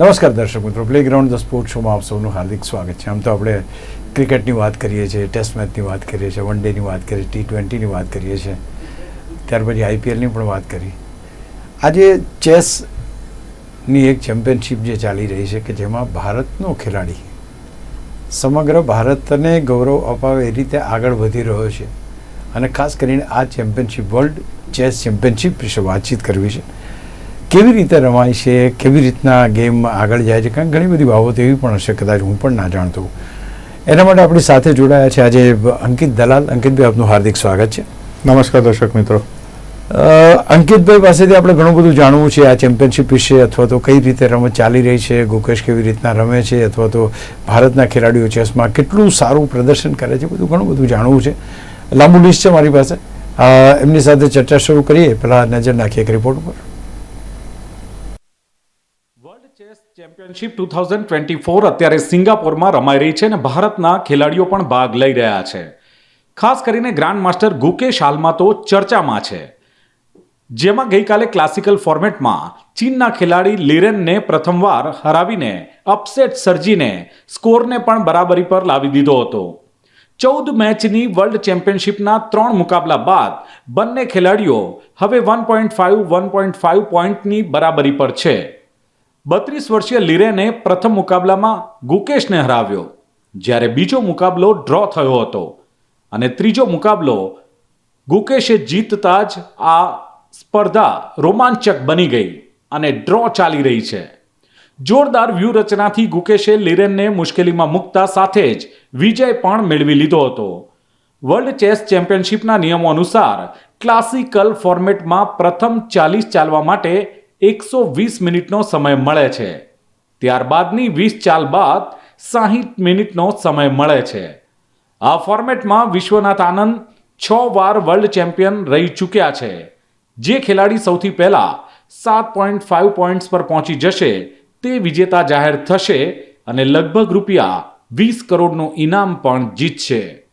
નમસ્કાર દર્શક મિત્રો પ્લેગ્રાઉન્ડ ધ સ્પોર્ટ શોમાં આપ સૌનું હાર્દિક સ્વાગત છે. આમ તો આપણે ક્રિકેટની વાત કરીએ છીએ ટેસ્ટ મેચની વાત કરીએ છીએ વન ડેની વાત કરીએ ટી ટ્વેન્ટીની વાત કરીએ છીએ. ત્યાર પછી આઈપીએલની પણ વાત કરી આજે ચેસની એક ચેમ્પિયનશિપ જે ચાલી રહી છે કે જેમાં ભારતનો ખેલાડી સમગ્ર ભારતને ગૌરવ અપાવે એ રીતે આગળ વધી રહ્યો છે. અને ખાસ કરીને આ ચેમ્પિયનશિપ વર્લ્ડ ચેસ ચેમ્પિયનશિપ વિશે વાતચીત કરવી છે. કેવી રીતે રમાય છે કેવી રીતના ગેમ આગળ જાય છે? કારણ ઘણી બધી બાબતો એવી પણ હશે કદાચ હું પણ ના જાણતો એના માટે આપણી સાથે જોડાયા છે આજે અંકિત દલાલ. અંકિતભાઈ આપનું હાર્દિક સ્વાગત છે. નમસ્કાર દર્શક મિત્રો. અંકિતભાઈ પાસેથી આપણે ઘણું બધું જાણવું છે આ ચેમ્પિયનશિપ વિશે અથવા તો કઈ રીતે રમત ચાલી રહી છે ગુકેશ કેવી રીતના રમે છે અથવા તો ભારતના ખેલાડીઓ ચેસમાં કેટલું સારું પ્રદર્શન કરે છે બધું ઘણું બધું જાણવું છે. લાંબુ લિસ્ટ છે મારી પાસે. એમની સાથે ચર્ચા શરૂ કરીએ. પહેલાં નજર નાખીએ એક રિપોર્ટ ઉપર world chess championship two thousand twenty four અત્યારે સિંગાપોરમાં રમાઈ રહી છે અને ભારતના ખેલાડીઓ પણ ભાગ લઈ રહ્યા છે. ખાસ કરીને ગ્રાન્ડ માસ્ટર ગુકેશ હાલમાં તો ચર્ચામાં છે. જેમાં ગઈકાલે ક્લાસિકલ ફોર્મેટમાં ચીનના ખેલાડી લિરેનને પ્રથમવાર હરાવીને અપસેટ સર્જીને સ્કોરને પણ બરાબરી પર લાવી દીધો હતો. ચૌદ મેચની વર્લ્ડ ચેમ્પિયનશિપના ત્રણ મુકાબલા બાદ બંને ખેલાડીઓ હવે one point five one point five પોઈન્ટની બરાબરી પર છે. બત્રીસ વર્ષીય લિરેને પ્રથમ મુકાબલામાં ગુકેશને હરાવ્યો, જ્યારે બીજો મુકાબલો ડ્રો થયો હતો. અને ત્રીજો મુકાબલો ગુકેશે જીતતા જ આ સ્પર્ધા રોમાંચક બની ગઈ અને ડ્રો ચાલી રહી છે. જોરદાર વ્યૂહરચનાથી ગુકેશે લિરેનને મુશ્કેલીમાં મૂકતા સાથે જ વિજય પણ મેળવી લીધો હતો. વર્લ્ડ ચેસ ચેમ્પિયનશિપના નિયમો અનુસાર ક્લાસિકલ ફોર્મેટમાં પ્રથમ ચાલીસ ચાલવા માટે એકસો વીસ મિનિટનો સમય મળે છે. ત્યારબાદની વીસ ચાલ બાદ સાહીઠ મિનિટનો સમય મળે છે. આ ફોર્મેટમાં વિશ્વનાથ આનંદ છ વાર વર્લ્ડ ચેમ્પિયન રહી ચૂક્યા છે. જે ખેલાડી સૌથી પહેલા સાત પોઈન્ટ ફાઇવ પોઈન્ટ્સ પર પહોંચી જશે તે વિજેતા જાહેર થશે અને લગભગ રૂપિયા વીસ કરોડનું ઇનામ પણ જીતશે.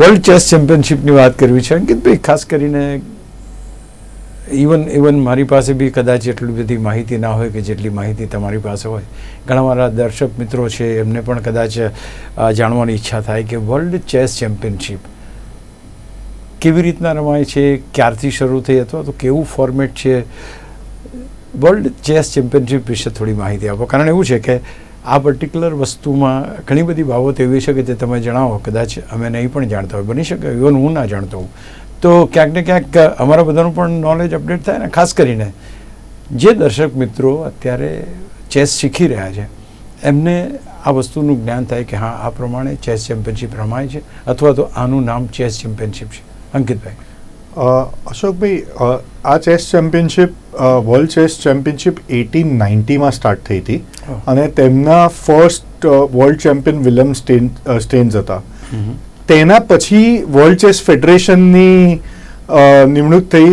વર્લ્ડ ચેસ ચેમ્પિયનશિપની વાત કરવી છે અંકિતભાઈ ખાસ કરીને ઇવન ઇવન મારી પાસે બી કદાચ એટલી બધી માહિતી ના હોય કે જેટલી માહિતી તમારી પાસે હોય. ઘણા મારા દર્શક મિત્રો છે, એમને પણ કદાચ જાણવાની ઈચ્છા થાય કે વર્લ્ડ ચેસ ચેમ્પિયનશિપ કેવી રીતના રમાય છે, ક્યારથી શરૂ થઈ અથવા તો કેવું ફોર્મેટ છે? વર્લ્ડ ચેસ ચેમ્પિયનશિપ વિશે થોડી માહિતી આપો. કારણ એવું છે કે આ પર્ટિક્યુલર વસ્તુમાં ઘણી બધી બાબત એવી છે કે જે તમે જણાવો, કદાચ અમે નહીં પણ જાણતા હોય, બની શકે ઇવન હું ના જાણતો હોઉં. તો ક્યાંક ને ક્યાંક અમારા બધાનું પણ નોલેજ અપડેટ થાય ને, ખાસ કરીને જે દર્શક મિત્રો અત્યારે ચેસ શીખી રહ્યા છે, એમને આ વસ્તુનું જ્ઞાન થાય કે હા, આ પ્રમાણે ચેસ ચેમ્પિયનશિપ રમાય છે, અથવા તો આનું નામ ચેસ ચેમ્પિયનશિપ છે. અંકિતભાઈ. અશોકભાઈ આ chess championship world chess championship eighteen નાઇન્ટીમાં start થઈ હતી. અને તેમના first world champion William stain tense હતા. તેના પછી વર્લ્ડ ચેસ ફેડરેશનની નિમણૂક થઈ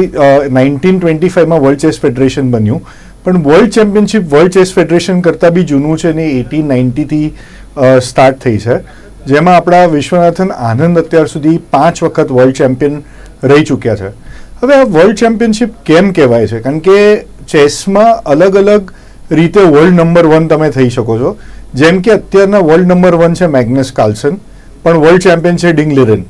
નાઇન્ટીન ટ્વેન્ટી ફાઇવમાં વર્લ્ડ ચેસ ફેડરેશન બન્યું. પણ world championship world chess federation કરતાં બી જૂનું છે ને એટીન નાઇન્ટીથી સ્ટાર્ટ થઈ છે. જેમાં આપણા વિશ્વનાથન આનંદ અત્યાર સુધી પાંચ વખત વર્લ્ડ ચેમ્પિયન રહી ચૂક્યા છે. હવે આ વર્લ્ડ ચેમ્પિયનશિપ કેમ કહેવાય છે? કારણ કે ચેસમાં અલગ અલગ રીતે વર્લ્ડ નંબર વન તમે થઈ શકો છો. જેમ કે અત્યારના વર્લ્ડ નંબર વન છે મેગ્નસ કાર્લસન પણ વર્લ્ડ ચેમ્પિયન છે ડિંગ લિરન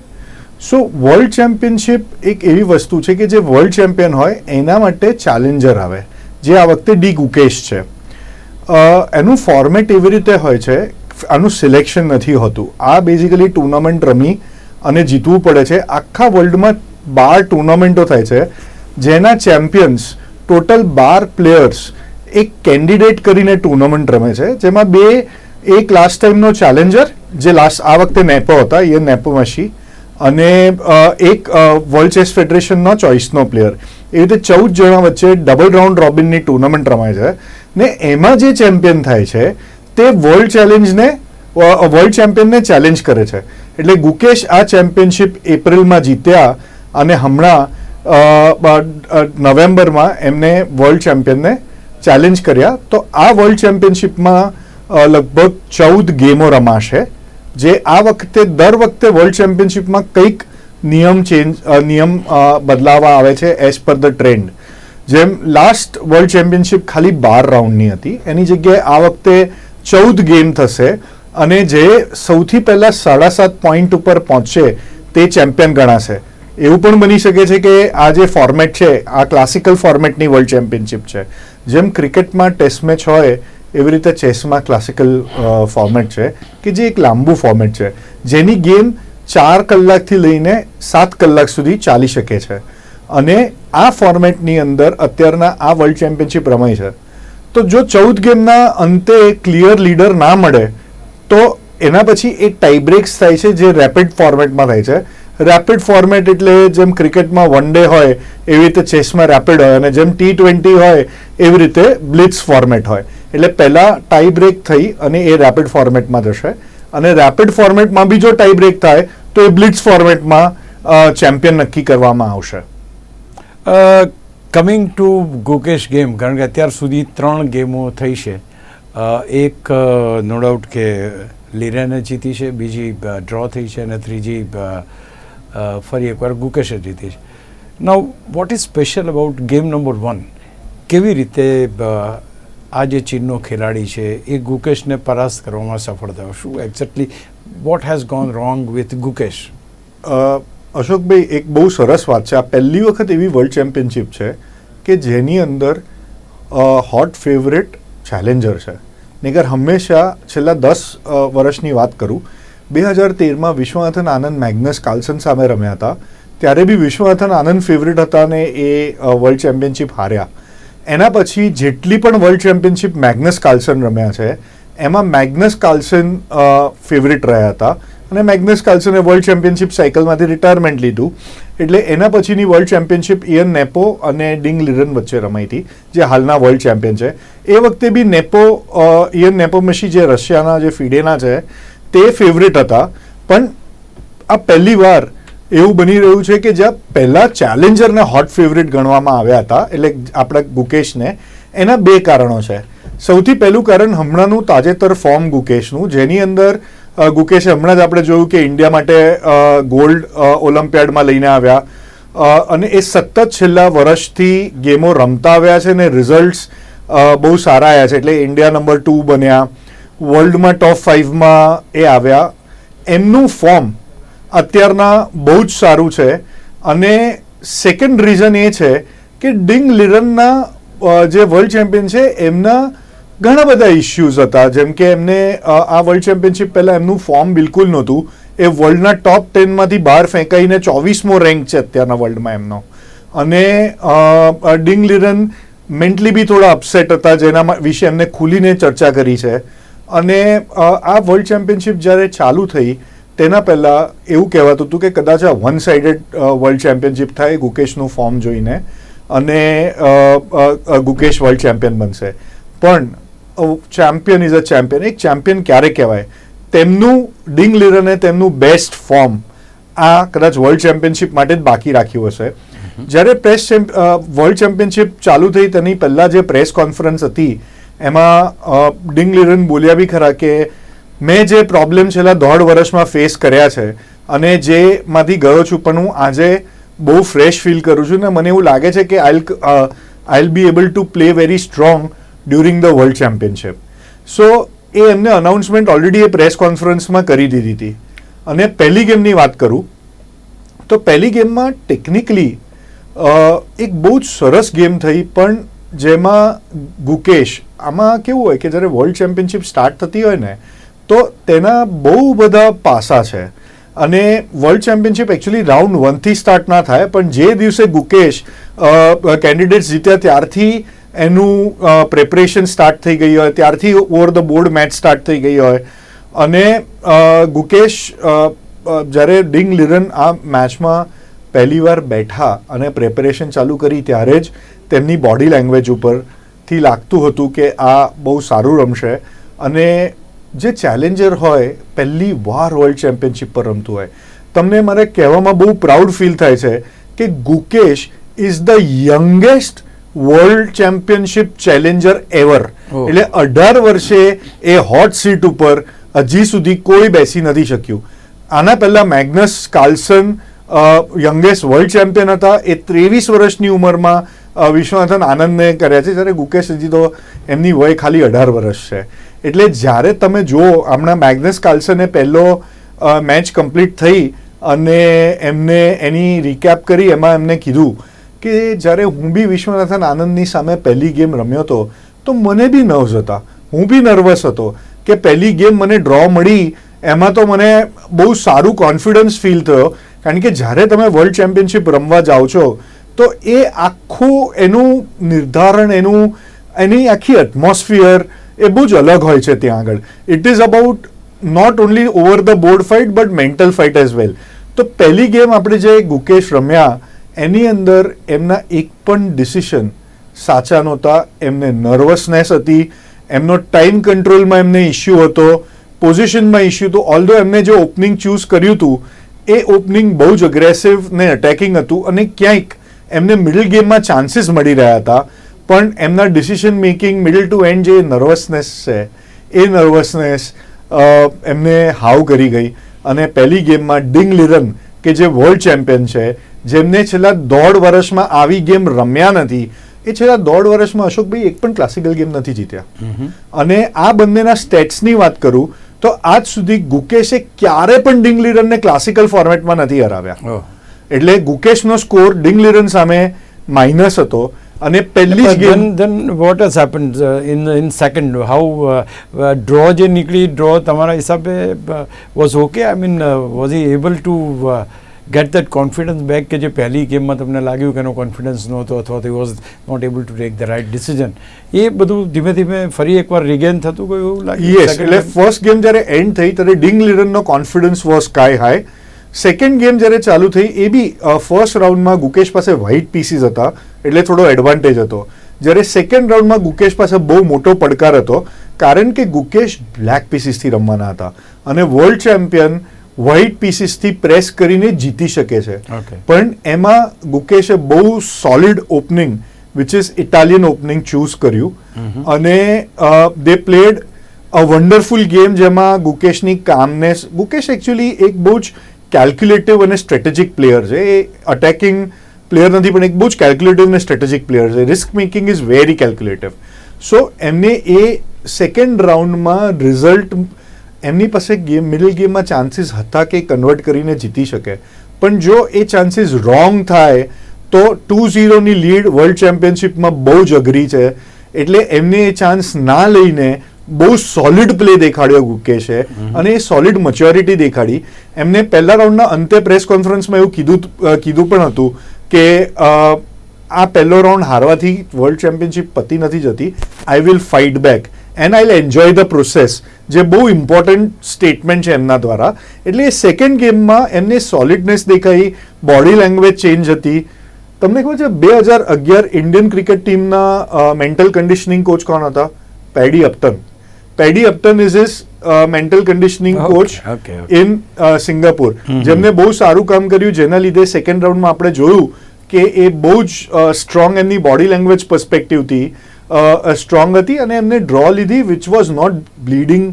સો વર્લ્ડ ચેમ્પિયનશિપ એક એવી વસ્તુ છે કે જે વર્લ્ડ ચેમ્પિયન હોય, એના માટે ચેલેન્જર આવે, જે આ વખતે ડી ગુકેશ છે. એનું ફોર્મેટ એવી રીતે હોય છે, આનું સિલેક્શન નથી હોતું. આ બેઝિકલી ટુર્નામેન્ટ રમી અને જીતવું પડે છે. આખા વર્લ્ડમાં બાર ટુર્નામેન્ટો થાય છે, જેના ચેમ્પિયન્સ ટોટલ બાર પ્લેયર્સ એક કેન્ડિડેટ કરીને ટુર્નામેન્ટ રમે છે. જેમાં બે, એક લાસ્ટ ટાઈમનો ચેલેન્જર જે લાસ્ટ આ વખતે નેપો હતા એ નેપોમાશી, અને એક વર્લ્ડ ચેસ ફેડરેશનનો ચોઇસનો પ્લેયર એ રીતે ચૌદ જણા વચ્ચે ડબલ રાઉન્ડ રોબિનની ટુર્નામેન્ટ રમાય છે. ને એમાં જે ચેમ્પિયન થાય છે, તે વર્લ્ડ ચેલેન્જને વર્લ્ડ ચેમ્પિયનને ચેલેન્જ કરે છે. એટલે ગુકેશ આ ચેમ્પિયનશિપ એપ્રિલમાં જીત્યા અને હમણાં નવેમ્બરમાં એમને વર્લ્ડ ચેમ્પિયનને ચેલેન્જ કર્યા. તો આ વર્લ્ડ ચેમ્પિયનશિપમાં લગભગ ચૌદ ગેમો રમાશે, જે આ વખતે, દર વખતે વર્લ્ડ ચેમ્પિયનશિપમાં કંઈક નિયમ ચેન્જ નિયમ બદલાવા આવે છે એઝ પર ધ ટ્રેન્ડ જેમ લાસ્ટ વર્લ્ડ ચેમ્પિયનશિપ ખાલી બાર રાઉન્ડની હતી. એની જગ્યાએ આ વખતે ચૌદ ગેમ થશે અને જે સૌથી પહેલાં સાડા સાત પોઈન્ટ ઉપર પહોંચશે, તે ચેમ્પિયન ગણાશે. એવું પણ બની શકે છે કે આ જે ફોર્મેટ છે, આ ક્લાસિકલ ફોર્મેટની વર્લ્ડ ચેમ્પિયનશિપ છે, જેમ ક્રિકેટમાં ટેસ્ટ મેચ હોય, એવી રીતે ચેસમાં ક્લાસિકલ ફોર્મેટ છે, કે જે એક લાંબુ ફોર્મેટ છે, જેની ગેમ ચાર કલાકથી લઈને સાત કલાક સુધી ચાલી શકે છે. અને આ ફોર્મેટની અંદર અત્યારના આ વર્લ્ડ ચેમ્પિયનશિપ રમાય છે. તો જો ચૌદ ગેમના અંતે ક્લિયર લીડર ના મળે, તો એના પછી એક ટાઈબ્રેક્સ થાય છે, જે રેપિડ ફોર્મેટમાં થાય છે. રેપિડ ફોર્મેટ એટલે જેમ ક્રિકેટમાં વન ડે હોય, એવી રીતે ચેસમાં રેપિડ હોય અને જેમ ટી ટ્વેન્ટી હોય, એવી રીતે બ્લિટ્સ ફોર્મેટ હોય. એટલે પહેલાં ટાઈ બ્રેક થઈ અને એ રેપિડ ફોર્મેટમાં જશે. અને રેપિડ ફોર્મેટમાં બી જો ટાઈ બ્રેક થાય, તો એ બ્લિટ્સ ફોર્મેટમાં ચેમ્પિયન નક્કી કરવામાં આવશે. કમિંગ ટુ ગોકેશ ગેમ કારણ કે અત્યાર સુધી ત્રણ ગેમો થઈ છે. એક નો ડાઉટ કે લીરાને જીતી છે, બીજી ડ્રો થઈ છે અને ત્રીજી ફરી એકવાર ગુકેશે જીતી છે now what is special about game number one કેવી રીતે આ જે ચીનનો ખેલાડી છે, એ ગુકેશને પરાસ્ત કરવામાં સફળ થયો? શું exactly what has gone wrong with Gukesh? અશોકભાઈ, એક બહુ સરસ વાત છે. આ પહેલી વખત એવી વર્લ્ડ ચેમ્પિયનશિપ છે કે જેની અંદર હોટ ફેવરેટ ચેલેન્જર છે. નહીતર હંમેશા છેલ્લા દસ વર્ષની વાત કરું બે હજાર તેરમાં વિશ્વનાથન આનંદ મેગ્નસ કાર્લસન સામે રમ્યા હતા. ત્યારે બી વિશ્વનાથન આનંદ ફેવરેટ હતા અને એ વર્લ્ડ ચેમ્પિયનશિપ હાર્યા. એના પછી જેટલી પણ વર્લ્ડ ચેમ્પિયનશિપ મેગ્નસ કાર્લસન રમ્યા છે, એમાં મેગ્નસ કાર્લસન ફેવરેટ રહ્યા હતા. અને મેગ્નસ કાર્લસને વર્લ્ડ ચેમ્પિયનશિપ સાયકલમાંથી રિટાયરમેન્ટ લીધું. એટલે એના પછીની વર્લ્ડ ચેમ્પિયનશિપ ઇયન નેપો અને ડિંગ લિરન વચ્ચે રમાઈ હતી, જે હાલના વર્લ્ડ ચેમ્પિયન છે. એ વખતે બી નેપો ઇયન નેપોમશી જે રશિયાના, જે ફિડેના છે તે ફેવરેટ હતા. પણ આ પહેલી વાર એવું બની રહ્યું છે કે જ્યાં પહેલાં ચેલેન્જરને હોટ ફેવરેટ ગણવામાં આવ્યા હતા, એટલે આપણા ગુકેશને, એના બે કારણો છે. સૌથી પહેલું કારણ હમણાંનું તાજેતર ફોર્મ ગુકેશનું, જેની અંદર ગુકેશે હમણાં જ આપણે જોયું કે ઇન્ડિયા માટે ગોલ્ડ ઓલિમ્પિયાડમાં લઈને આવ્યા. અને એ સતત છેલ્લા વર્ષથી ગેમો રમતા આવ્યા છે ને રિઝલ્ટ્સ બહુ સારા આવ્યા છે. એટલે ઇન્ડિયા નંબર ટુ બન્યા. વર્લ્ડમાં ટોપ ફાઇવમાં એ આવ્યા. એમનું ફોર્મ અત્યારના બહુ જ સારું છે. અને સેકન્ડ રીઝન એ છે કે ડિંગ લિરનના જે વર્લ્ડ ચેમ્પિયન છે, એમના ઘણા બધા ઇશ્યુઝ હતા. જેમ કે એમને આ વર્લ્ડ ચેમ્પિયનશિપ પહેલાં એમનું ફોર્મ બિલકુલ નહોતું. એ વર્લ્ડના ટોપ ટેનમાંથી બહાર ફેંકાઈને ચોવીસમો રેન્ક છે અત્યારના વર્લ્ડમાં એમનો. અને ડિંગ લિરન મેન્ટલી બી થોડા અપસેટ હતા, જેના વિશે એમને ખુલીને ચર્ચા કરી છે. અને આ વર્લ્ડ ચેમ્પિયનશિપ જ્યારે ચાલુ થઈ તેના પહેલાં એવું કહેવાતું હતું કે કદાચ આ વન સાઇડેડ વર્લ્ડ ચેમ્પિયનશિપ થાય ગુકેશનું ફોર્મ જોઈને અને ગુકેશ વર્લ્ડ ચેમ્પિયન બનશે. પણ ચેમ્પિયન ઇઝ અ ચેમ્પિયન એક ચેમ્પિયન ક્યારે કહેવાય? તેમનું ડિંગ લિરને તેમનું બેસ્ટ ફોર્મ આ કદાચ વર્લ્ડ ચેમ્પિયનશિપ માટે જ બાકી રાખ્યું હશે. જ્યારે પ્રેસ વર્લ્ડ ચેમ્પિયનશિપ ચાલુ થઈ તેની પહેલાં જે પ્રેસ કોન્ફરન્સ હતી એમાં ડિંગ લિરન બોલ્યા બી ખરા કે મેં જે પ્રોબ્લેમ છેલ્લા દોઢ વર્ષમાં ફેસ કર્યા છે અને જેમાંથી ગયો છું પણ હું આજે બહુ ફ્રેશ ફીલ કરું છું ને મને એવું લાગે છે કે I'll I'll be able to play very strong during the world championship so એ એમને અનાઉન્સમેન્ટ ઓલરેડી એ પ્રેસ કોન્ફરન્સમાં કરી દીધી હતી. અને પહેલી ગેમની વાત કરું, તો પહેલી ગેમમાં ટેકનિકલી એક બહુ જ સરસ ગેમ થઈ, પણ જેમાં ગુકેશ, આમાં કેવું હોય કે જ્યારે વર્લ્ડ ચેમ્પિયનશિપ સ્ટાર્ટ થતી હોય ને, તો તેના બહુ બધા પાસા છે. અને વર્લ્ડ ચેમ્પિયનશિપ એકચ્યુઅલી રાઉન્ડ વનથી સ્ટાર્ટ ના થાય, પણ જે દિવસે ગુકેશ કેન્ડિડેટ્સ જીત્યા ત્યારથી એનું પ્રેપરેશન સ્ટાર્ટ થઈ ગઈ હોય, ત્યારથી over the board match start થઈ ગઈ હોય. અને ગુકેશ જ્યારે ડિંગ લિરન આ મેચમાં પહેલીવાર બેઠા અને પ્રેપરેશન ચાલુ કરી ત્યારે જ તેમની બોડી લેંગ્વેજ ઉપરથી લાગતું હતું કે આ બહુ સારું રમશે. અને જે ચેલેન્જર હોય પહેલી વાર વર્લ્ડ ચેમ્પિયનશિપ પર રમતું હોય તમને મારે કહેવામાં બહુ પ્રાઉડ ફીલ થાય છે કે Gukesh is the youngest world championship challenger ever એટલે અઢાર વર્ષે એ હોટ સીટ ઉપર હજી સુધી કોઈ બેસી નથી શક્યું. આના પહેલા Magnus Carlsen youngest world champion હતા. એ ત્રેવીસ વર્ષની ઉંમરમાં વિશ્વનાથન આનંદને કર્યા છે, જ્યારે ગુકેશ હજી તો એમની વય ખાલી અઢાર વર્ષ છે. એટલે જ્યારે તમે જુઓ, હમણાં મેગ્નસ કાર્લસને પહેલો મેચ કમ્પ્લીટ થઈ અને એમને એની રિકેપ કરી, એમાં એમને કીધું કે જ્યારે હું બી વિશ્વનાથન આનંદની સામે પહેલી ગેમ રમ્યો હતો, તો મને બી નર્વસ હતા. હું બી નર્વસ હતો કે પહેલી ગેમ મને ડ્રો મળી, એમાં તો મને બહુ સારું કોન્ફિડન્સ ફીલ થયો. કારણ કે જ્યારે તમે વર્લ્ડ ચેમ્પિયનશિપ રમવા જાઓ છો તો એ આખું એનું નિર્ધારણ, એનું, એની આખી એટમોસ્ફિયર એ બહુ જ અલગ હોય છે ત્યાં આગળ. It is about not only over the board fight but mental fight as well તો પહેલી ગેમ આપણે જે ગુકેશ રમ્યા, એની અંદર એમના એક પણ ડિસિશન સાચા નહોતા એમને નર્વસનેસ હતી, એમનો ટાઈમ કંટ્રોલમાં એમને ઇસ્યુ હતો પોઝિશનમાં ઇસ્યુ તો ઓલ્ધો એમને જે ઓપનિંગ ચૂઝ કર્યું હતું, એ ઓપનિંગ બહુ જ અગ્રેસિવ ને અટેકિંગ હતું, અને ક્યાંક એમને મિડલ ગેમમાં ચાન્સીસ મળી રહ્યા હતા. પણ એમના decision making middle to end જે નર્વસનેસ છે એ નર્વસનેસ એમને હાવ કરી ગઈ. અને પહેલી ગેમમાં ડિંગ લિરન કે જે વર્લ્ડ ચેમ્પિયન છે જેમને છેલ્લા દોઢ વર્ષમાં આવી ગેમ રમ્યા નથી એ છેલ્લા દોઢ વર્ષમાં અશોકભાઈ એક પણ ક્લાસિકલ ગેમ નથી જીત્યા. અને આ બંનેના સ્ટેટ્સની વાત કરું તો આજ સુધી ગુકેશે ક્યારે પણ ડિંગ લિરનને ક્લાસિકલ ફોર્મેટમાં નથી હરાવ્યા. એટલે ગુકેશનો સ્કોર ડિંગ લિરન સામે માઇનસ હતો અને પહેલી જ game happened uh, in in second? How uh, uh, draw જે નીકળી draw તમારા હિસાબે uh? I mean, uh, was he able to uh, get that confidence back કે જે પહેલી ગેમમાં તમને લાગ્યું કે એનો કોન્ફિડન્સ નહોતો અથવા he was not able to take the right decision એ બધું ધીમે ધીમે ફરી એકવાર રિગેન થતું ગયું એવું યસ Second એટલે? ફર્સ્ટ ગેમ જ્યારે એન્ડ થઈ ત્યારે Ding લિરનનો confidence was sky high second game જ્યારે ચાલુ થઈ એ બી ફર્સ્ટ રાઉન્ડમાં ગુકેશ પાસે વ્હાઇટ પીસીસ હતા એટલે થોડો એડવાન્ટેજ હતો. જ્યારે સેકન્ડ રાઉન્ડમાં ગુકેશ પાસે બહુ મોટો પડકાર હતો કારણ કે ગુકેશ બ્લેક પીસીસથી રમવાના હતા. અને વર્લ્ડ ચેમ્પિયન વ્હાઇટ પીસીસથી પ્રેસ કરીને જીતી શકે છે. પણ એમાં ગુકેશે બહુ solid opening which is Italian opening choose કર્યું. અને they played a wonderful game જેમાં ગુકેશની કામનેસ ગુકેશ એકચ્યુઅલી એક બહુ જ કેલ્ક્યુલેટિવ અને સ્ટ્રેટેજિક પ્લેયર છે. એ અટેકિંગ પ્લેયર નથી, પણ એક બહુ જ કેલ્ક્યુલેટિવ અને સ્ટ્રેટેજિક પ્લેયર છે. Risk making is very calculative so એમને એ સેકન્ડ રાઉન્ડમાં રિઝલ્ટ એમની પાસે ગેમ મિડલ ગેમમાં ચાન્સીસ હતા કે કન્વર્ટ કરીને જીતી શકે. પણ જો એ ચાન્સીસ રોંગ થાય, તો ટુ ઝીરોની લીડ વર્લ્ડ ચેમ્પિયનશિપમાં બહુ જ અઘરી છે. એટલે એમને એ ચાન્સ ના લઈને બહુ સોલિડ પ્લે દેખાડ્યો ગુકેશે અને એ સોલિડ મચ્યોરિટી દેખાડી. એમને પહેલા રાઉન્ડના અંતે પ્રેસ કોન્ફરન્સમાં એવું કીધું કીધું પણ હતું કે આ પહેલો રાઉન્ડ હારવાથી વર્લ્ડ ચેમ્પિયનશિપ પતી નથી જતી. I will fight back and I enjoy the process જે બહુ ઇમ્પોર્ટન્ટ સ્ટેટમેન્ટ છે એમના દ્વારા. એટલે એ સેકન્ડ ગેમમાં એમને સોલિડનેસ દેખાઈ બોડી લેંગ્વેજ ચેન્જ હતી. તમને ખબર છે બે હજાર અગિયાર ઇન્ડિયન ક્રિકેટ ટીમના મેન્ટલ કન્ડિશનિંગ કોચ કોણ હતા? Paddy Upton Paddy Upton is is mental conditioning coach. In Singapore. જેમને બહુ સારું કામ કર્યું જેના લીધે સેકન્ડ રાઉન્ડમાં આપણે જોયું કે એ બહુ જ સ્ટ્રોંગ એમની બોડી લેંગ્વેજ પર્સપેક્ટિવથી સ્ટ્રોંગ હતી અને એમને ડ્રો લીધી which was not bleeding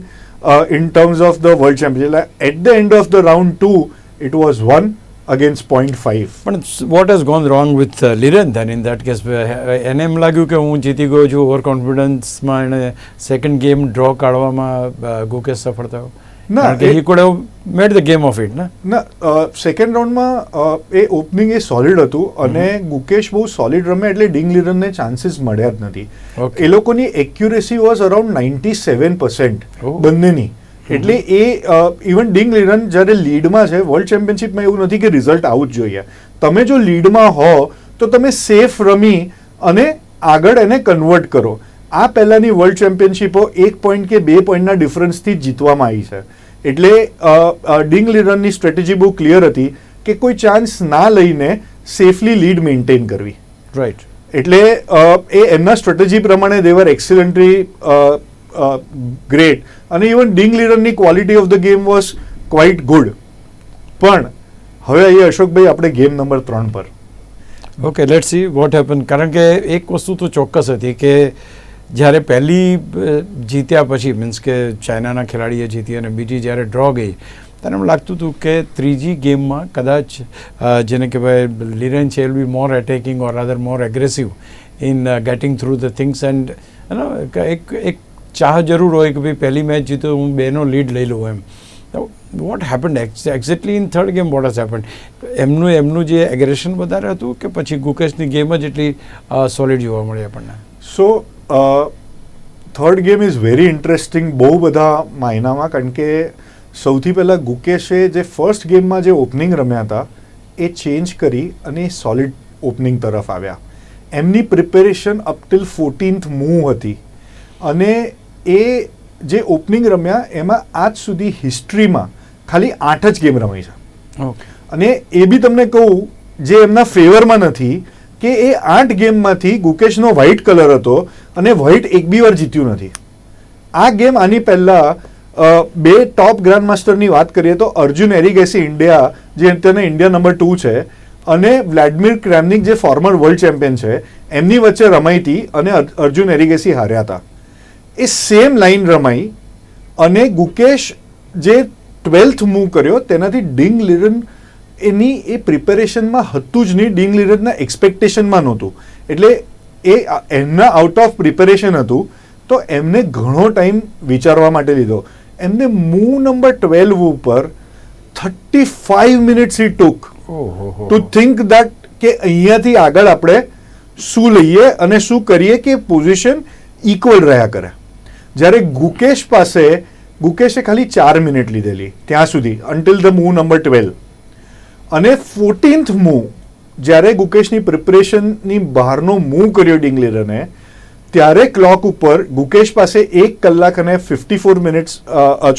in terms of the world champion at the end of the round two it was one against point five પણ what has gone wrong with Liren then in that case એને એમ લાગ્યું કે હું જીતી ગયો છું over કોન્ફિડન્સમાં એણે સેકન્ડ ગેમ ડ્રો કાઢવામાં ગુકેશ સફળ થયો ના, he could have made the game of it ને? ના સેકન્ડ રાઉન્ડમાં એ ઓપનિંગ એ સોલિડ હતું અને ગુકેશ બહુ સોલિડ રમે એટલે ડિંગ લિરનને ચાન્સીસ મળ્યા જ નથી. એ લોકોની accuracy was around ninety seven percent. બંનેની. એટલે એ ઇવન ડિંગ લીડન જ્યારે લીડમાં છે વર્લ્ડ ચેમ્પિયનશિપમાં એવું નથી કે રિઝલ્ટ આવું જ જોઈએ. તમે જો લીડમાં હો તો તમે સેફ રમી અને આગળ એને કન્વર્ટ કરો. આ પહેલાંની વર્લ્ડ ચેમ્પિયનશિપો એક પોઈન્ટ કે બે પોઈન્ટના ડિફરન્સથી જીતવામાં આવી છે. એટલે ડિંગ લીડનની સ્ટ્રેટેજી બહુ ક્લિયર હતી કે કોઈ ચાન્સ ના લઈને સેફલી લીડ મેન્ટેન કરવી. રાઈટ એટલે એ એમના સ્ટ્રેટેજી પ્રમાણે દેવર એક્સિલન્ટલી ગ્રેટ અને even Ding લીડરની quality of the game was quite good પણ હવે અહીંયા અશોકભાઈ, આપણે ગેમ નંબર ત્રણ પર. Okay let see what happen કારણ કે એક વસ્તુ તો ચોક્કસ હતી કે જ્યારે પહેલી જીત્યા પછી મીન્સ કે ચાઇનાના ખેલાડીએ જીતી અને બીજી જ્યારે ડ્રો ગઈ, ત્યારે એમ લાગતું હતું કે ત્રીજી ગેમમાં કદાચ જેને કહેવાય લીરેન છે will be more attacking or other more aggressive in getting through the things and એક એક ચાહ જરૂર હોય કે ભાઈ પહેલી મેચ જીતો, હું બેનો લીડ લઈ લઉં એમ. What happened exactly in third game what has happened એમનું એમનું જે એગ્રેશન વધારે હતું કે પછી ગુકેશની ગેમ જ એટલી સોલિડ જોવા મળી આપણને? So third game is very interesting બહુ બધા માયનામાં, કારણ કે સૌથી પહેલાં ગુકેશે જે ફર્સ્ટ ગેમમાં જે ઓપનિંગ રમ્યા હતા, એ ચેન્જ કરી અને સોલિડ ઓપનિંગ તરફ આવ્યા. એમની preparation up till fourteenth move હતી. અને એ જે ઓપનિંગ રમ્યા એમાં આજ સુધી હિસ્ટ્રીમાં ખાલી આઠ જ ગેમ રમાઈ છે. અને એ બી તમને કહું જે એમના ફેવરમાં નથી કે એ આઠ ગેમમાંથી ગુકેશનો વ્હાઇટ કલર હતો અને વ્હાઇટ એક બી વાર જીત્યું નથી. આ ગેમ આની પહેલાં બે ટોપ ગ્રાન્ડ માસ્ટરની વાત કરીએ તો અર્જુન એરિગેસી ઇન્ડિયા જે અત્યારે ઇન્ડિયા નંબર ટુ છે અને વ્લાડિમીર ક્રેમનિક જે ફોર્મર વર્લ્ડ ચેમ્પિયન છે એમની વચ્ચે રમાઈ હતી અને અર્જુન એરિગેસી હાર્યા હતા. એ સેમ લાઈન રમાઈ અને ગુકેશ જે ટ્વેલ્થ મૂવ કર્યો તેનાથી ડિંગ લિરન એની એ પ્રિપેરેશનમાં હતું જ નહીં. ડિંગ લિરનના એક્સપેક્ટેશનમાં નહોતું. એટલે એ એમના આઉટ ઓફ પ્રિપેરેશન હતું તો એમને ઘણો ટાઈમ વિચારવા માટે લીધો. એમને મૂવ નંબર ટ્વેલ્વ ઉપર thirty five minutes he took to think that કે અહીંયાથી આગળ આપણે શું લઈએ અને શું કરીએ કે પોઝિશન ઇક્વલ રહ્યા કરે. જ્યારે ગુકેશ પાસે ગુકેશે ખાલી ચાર મિનિટ લીધેલી ત્યાં સુધી until the move number twelve અને ફોર્ટીન્થ મૂવ જ્યારે ગુકેશની પ્રિપરેશનની બહારનો મૂવ કર્યો ડિંગલેરને ત્યારે ક્લોક ઉપર ગુકેશ પાસે એક કલાક અને ફિફ્ટી ફોર મિનિટ્સ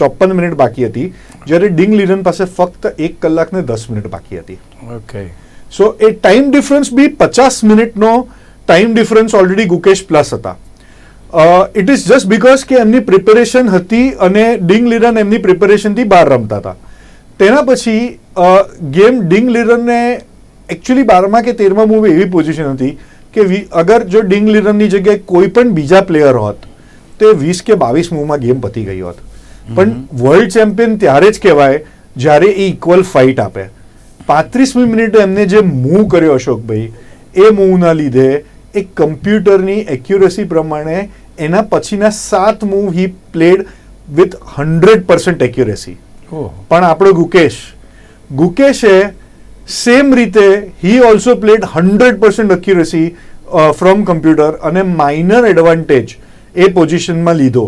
ચોપન મિનિટ બાકી હતી જ્યારે ડિંગ લીરન પાસે ફક્ત એક કલાક ને દસ મિનિટ બાકી હતી. ઓકે સો એ ટાઈમ ડિફરન્સ બી પચાસ મિનિટનો time difference already Gukesh plus હતા. ઇટ ઇઝ જસ્ટ બીકોઝ કે એમની પ્રિપેરેશન હતી અને ડિંગ લીરન એમની પ્રિપેરેશનથી બહાર રમતા હતા. તેના પછી ગેમ ડિંગ લીરનને એકચ્યુઅલી બારમા કે તેરમા મૂવ એવી પોઝિશન હતી કે વી- અગર જો ડિંગ લીરનની જગ્યાએ કોઈ પણ બીજા પ્લેયર હોત તો એ વીસ કે બાવીસ મૂવમાં ગેમ પતી ગઈ હોત. પણ વર્લ્ડ ચેમ્પિયન ત્યારે જ કહેવાય જ્યારે એ ઇક્વલ ફાઇટ આપે. પાંત્રીસમી મિનિટે એમને જે મૂવ કર્યો અશોકભાઈ એ મૂવના લીધે એક કમ્પ્યુટરની એક્યુરસી પ્રમાણે એના પછીના સાત move he played with hundred percent accuracy પણ આપણો ગુકેશ ગુકેશે સેમ રીતે he also played hundred percent accuracy from computer અને માઇનર એડવાન્ટેજ એ પોઝિશનમાં લીધો.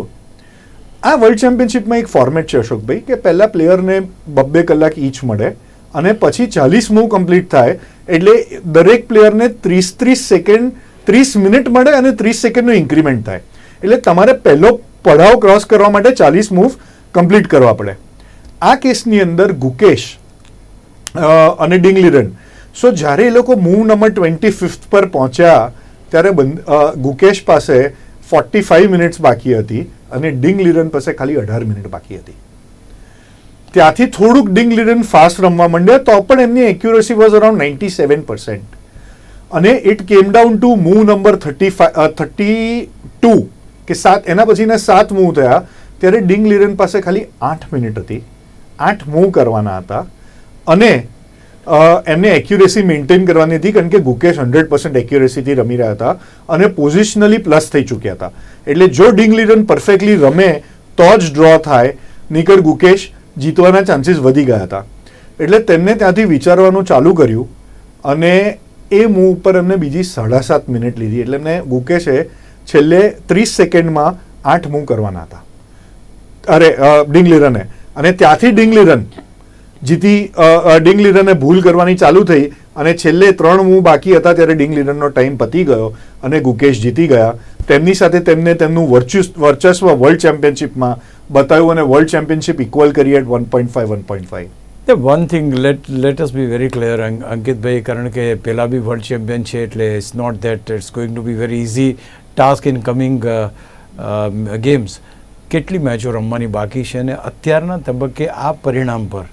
આ વર્લ્ડ ચેમ્પિયનશિપમાં એક ફોર્મેટ છે અશોકભાઈ કે પહેલા પ્લેયરને બબ્બે કલાક ઈચ મળે અને પછી ચાલીસ મૂવ કમ્પ્લીટ થાય એટલે દરેક પ્લેયરને ત્રીસ ત્રીસ સેકન્ડ ત્રીસ મિનિટ મળે અને ત્રીસ સેકન્ડનું ઇન્ક્રીમેન્ટ થાય. એટલે તમારે પહેલો પડાવ ક્રોસ કરવા માટે ચાલીસ મૂવ કમ્પ્લીટ કરવા પડે. આ કેસની અંદર ગુકેશ અને ડિંગલીરન. સો જ્યારે એ લોકો મૂવ નંબર ટ્વેન્ટી ફિફ્થ પર પહોંચ્યા, ત્યારે ગુકેશ પાસે ફોર્ટી ફાઈવ મિનિટ્સ બાકી હતી અને ડિંગ લીરન પાસે ખાલી અઢાર મિનિટ બાકી હતી. ત્યાંથી થોડુંક ડિંગ લીરન ફાસ્ટ રમવા માંડ્યા, તો પણ એમની accuracy was around ninety seven percent અને it came down to move number thirty thirty two કે સાત, એના પછીના સાત મૂવ થયા, ત્યારે ડિંગ લીરન પાસે ખાલી આઠ મિનિટ હતી. આઠ મૂવ કરવાના હતા. અને એમને એક્યુરેસી મેન્ટેન કરવાની હતી, કારણ કે ગુકેશ હંડ્રેડ પર્સન્ટ એક્યુરેસીથી રમી રહ્યા હતા અને પોઝિશનલી પ્લસ થઈ ચૂક્યા હતા. એટલે જો ડિંગ લીરન પરફેક્ટલી રમે, તો જ ડ્રો થાય. નીકળ ગુકેશ, જીતવાના ચાન્સીસ વધી ગયા હતા. એટલે તેમને ત્યાંથી વિચારવાનું ચાલુ કર્યું અને એ મૂવ ઉપર એમને બીજી સાડા સાત મિનિટ લીધી. એટલે એમને ગુકેશે છેલ્લે ત્રીસ સેકન્ડમાં આઠ મૂવ કરવાના હતા. અરે ડિંગલી રને. અને ત્યાંથી ડિંગલીરન જીતી ડિંગલી રને ભૂલ કરવાની ચાલુ થઈ અને છેલ્લે ત્રણ મૂવ બાકી હતા ત્યારે ડિંગલીરનનો ટાઈમ પતી ગયો અને ગુકેશ જીતી ગયા. તેમની સાથે તેમને તેમનું વર્ચસ્વ વર્ચસ્વ વર્લ્ડ ચેમ્પિયનશિપમાં બતાવ્યું અને વર્લ્ડ ચેમ્પિયનશિપ ઇક્વલ કરી at one point five, one point five. One thing let let's be very clear અંકિતભાઈ કારણ કે પહેલાં બી વર્લ્ડ ચેમ્પિયન છે એટલે it's not that it's going to be very easy task in coming games કેટલી મેચો રમવાની બાકી છે અને અત્યારના તબક્કે આ પરિણામ પર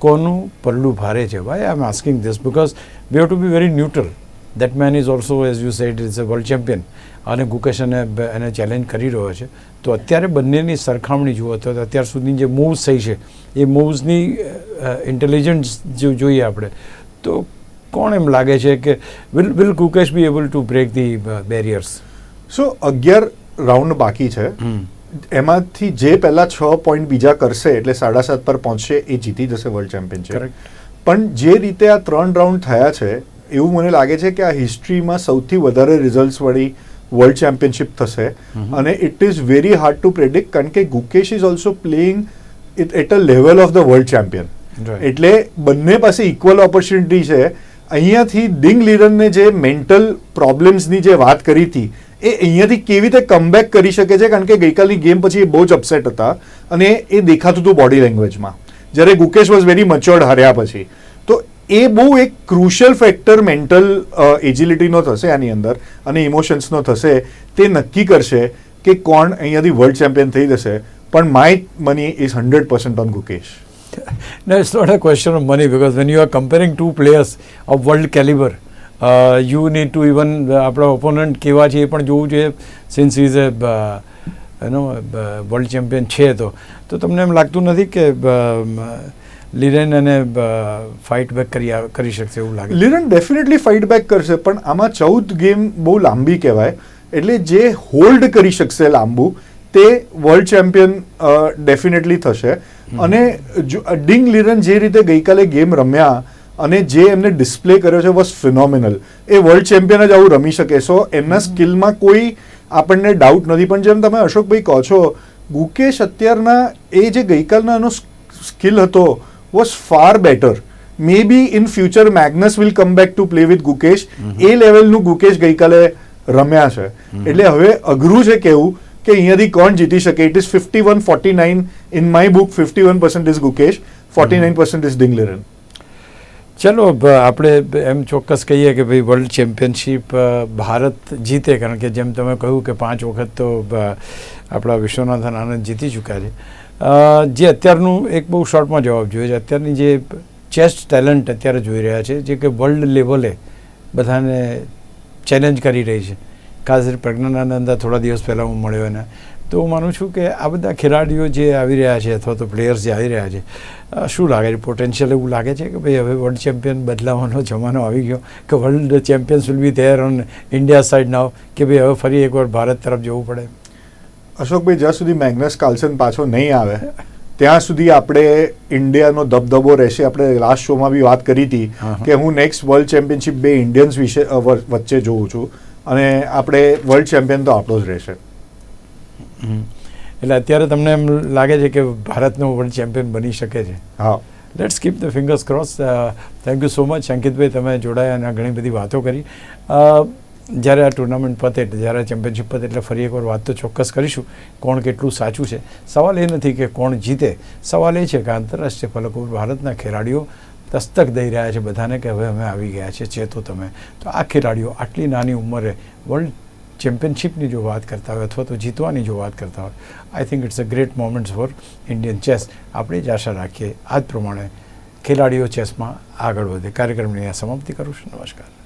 કોનું પલ્લું ભારે છે? ભાઈ I am asking this because we have to be very neutral that man is also as you said is a world champion અને ગુકેશ એને એને ચેલેન્જ કરી રહ્યો છે. તો અત્યારે બંનેની સરખામણી જુઓ તો અત્યાર સુધી જે મૂવ્સ થઈ છે, એ મૂવ્સની ઇન્ટેલિજન્સ જો જોઈએ આપણે, તો કોણ એમ લાગે છે કે will will Gukesh be able to break the barriers so અગિયાર રાઉન્ડ બાકી છે. એમાંથી જે પહેલા છ પોઈન્ટ બીજા કરશે એટલે સાડા સાત પર પહોંચશે એ જીતી જશે વર્લ્ડ ચેમ્પિયનશિપ પણ જે રીતે આ ત્રણ રાઉન્ડ થયા છે એવું મને લાગે છે કે આ હિસ્ટ્રીમાં સૌથી વધારે રિઝલ્ટ વાળી વર્લ્ડ ચેમ્પિયનશિપ થશે. અને it is very hard to predict કારણ કે Gukesh is also playing it at a level of the world champion એટલે બંને પાસે ઇક્વલ ઓપોર્ચ્યુનિટી છે. અહીંયાથી ડિંગ લીડરને જે મેન્ટલ પ્રોબ્લેમ્સની જે વાત કરી હતી એ અહીંયાથી કેવી રીતે કમબેક કરી શકે છે? કારણ કે ગઈકાલની ગેમ પછી એ બહુ જ અપસેટ હતા અને એ દેખાતું હતું બોડી લેંગ્વેજમાં જ્યારે ગુકેશ વોઝ વેરી મચ્યોર્ડ હાર્યા પછી. તો એ બહુ એક ક્રુશિયલ ફેક્ટર મેન્ટલ એજિલિટીનો થશે આની અંદર અને ઇમોશન્સનો થશે. તે નક્કી કરશે કે કોણ અહીંયાથી વર્લ્ડ ચેમ્પિયન થઈ જશે. પણ my money is hundred percent on Gukesh. No, it's not a question of money because when you are comparing two players of world uh, need to even આપણા ઓપોનન્ટ કેવા છે એ પણ જોવું જોઈએ. સિન્સ ઇઝ એ એનો વર્લ્ડ ચેમ્પિયન છે તો. તો તમને એમ લાગતું નથી કે લિરેન અને ફાઇટ બેક કરી કરી શકશે એવું લાગે? લિરન ડેફિનેટલી ફાઇટ બેક કરશે પણ આમાં ચૌદ ગેમ બહુ લાંબી કહેવાય. એટલે જે હોલ્ડ કરી શકશે લાંબુ તે વર્લ્ડ ચેમ્પિયન ડેફિનેટલી થશે. અને જો- ડિંગ લિરન જે રીતે ગઈકાલે ગેમ રમ્યા અને જે એમને ડિસ્પ્લે કર્યો છે વોઝ ફિનોમિનલ એ વર્લ્ડ ચેમ્પિયન જ આવું રમી શકે. સો એમના સ્કિલમાં કોઈ આપણને ડાઉટ નથી. પણ જેમ તમે અશોકભાઈ કહો છો ગુકેશ અત્યારના એ જે ગઈકાલના એનો સ્કિલ હતો was far better may be in future Magnus will come back to play with Gukesh એ લેવલનું ગુકેશ ગઈકાલે રમ્યા છે. એટલે હવે અઘરું છે કેવું કે અહીંયાથી કોણ જીતી શકે? It is fifty one forty nine in my book fifty one percent is Gukesh forty nine percent is Ding Liren ચલો આપણે એમ ચોક્કસ કહીએ કે ભાઈ વર્લ્ડ ચેમ્પિયનશિપ ભારત જીતે. કારણ કે જેમ તમે કહ્યું કે પાંચ વખત તો આપણા વિશ્વનાથન આનંદ જીતી ચૂક્યા છે. જે અત્યારનું એક બહુ શોર્ટમાં જવાબ જોઈએ છે. અત્યારની જે ચેસ્ટ ટેલેન્ટ અત્યારે જોઈ રહ્યા છે, જે કે વર્લ્ડ લેવલે બધાને ચેલેન્જ કરી રહી છે. ખાસ કરીને અંદર થોડા દિવસ પહેલાં હું મળ્યો એને. તો હું માનું છું કે આ બધા ખેલાડીઓ જે આવી રહ્યા છે અથવા તો પ્લેયર્સ જે આવી રહ્યા છે શું લાગે છે પોટેન્શિયલ એવું લાગે છે કે ભાઈ હવે વર્લ્ડ ચેમ્પિયન બદલાવાનો જમાનો આવી ગયો કે world champions will be there on India side now કે ભાઈ હવે ફરી એકવાર ભારત તરફ જવું પડે અશોકભાઈ જ્યાં સુધી મેગ્નસ કાર્લસન પાછો નહીં આવે ત્યાં સુધી આપણે ઇન્ડિયાનો દબદબો રહેશે આપણે લાસ્ટ શોમાં બી વાત કરી હતી. કે હું નેક્સ્ટ વર્લ્ડ ચેમ્પિયનશિપ બે ઇન્ડિયન્સ વિશે વચ્ચે જોઉં છું અને આપણે વર્લ્ડ ચેમ્પિયન તો આપણો જ રહેશે. એટલે અત્યારે તમને એમ લાગે છે કે ભારતનો વર્લ્ડ ચેમ્પિયન બની શકે છે. હા. Let's keep the fingers cross thank you so much અંકિતભાઈ તમે જોડાયા અને ઘણી બધી વાતો કરી. જ્યારે આ ટુર્નામેન્ટ પતે જ્યારે ચેમ્પિયનશિપ પતે એટલે ફરી એકવાર વાત તો ચોક્કસ કરીશું. કોણ કેટલું સાચું છે? સવાલ એ નથી કે કોણ જીતે. સવાલ એ છે કે આંતરરાષ્ટ્રીય ફલક ઉપર ભારતના ખેલાડીઓ દસ્તક દઈ રહ્યા છે બધાને કે હવે અમે આવી ગયા છે ચેતો તમે. તો આ ખેલાડીઓ આટલી નાની ઉંમરે વર્લ્ડ ચેમ્પિયનશિપની જો વાત કરતા હોય અથવા તો જીતવાની જો વાત કરતા હોય I think it's a great moments for Indian chess આપણે જ આશા રાખીએ આ જ પ્રમાણે ખેલાડીઓ ચેસમાં આગળ વધે. કાર્યક્રમની આ સમાપ્તિ કરું છું. નમસ્કાર.